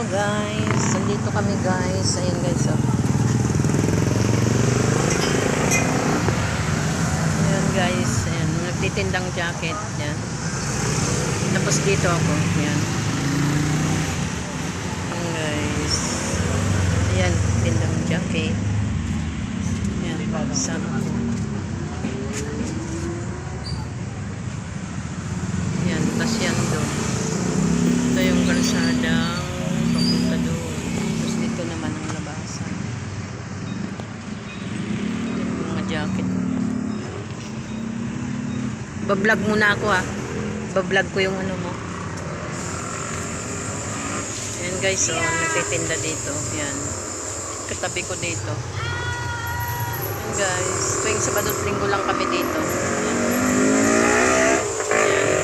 guys. Nandito kami guys. Ayan guys oh. Ayan guys. Ayan. Nagtitindang jacket. Ayan. Tapos dito ako. Ayan. Ayan guys. Ayan. Tindang jacket. Ayan. Sama ko. Ayan. Tapos yan doon. Ito yung kalsadang papunta doon. Tapos dito naman ang labasan. Yung mga jacket. Bablog muna ako ah. Bablog ko yung ano mo. Ayan guys, so nagtitinda dito. Ayan. Katabi ko dito. Ayan guys. Tuwing Sabado at Linggo lang kami dito. Ayan. Ayan.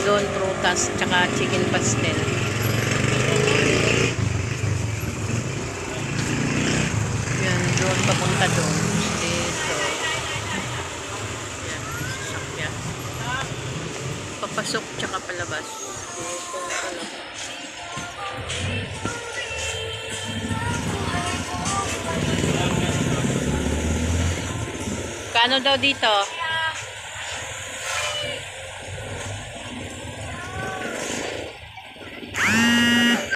Doon prutas tsaka chicken pastel. Yan, doon papunta doon. Dito. Yan, sasakyan. Papasok tsaka palabas. Kano daw dito?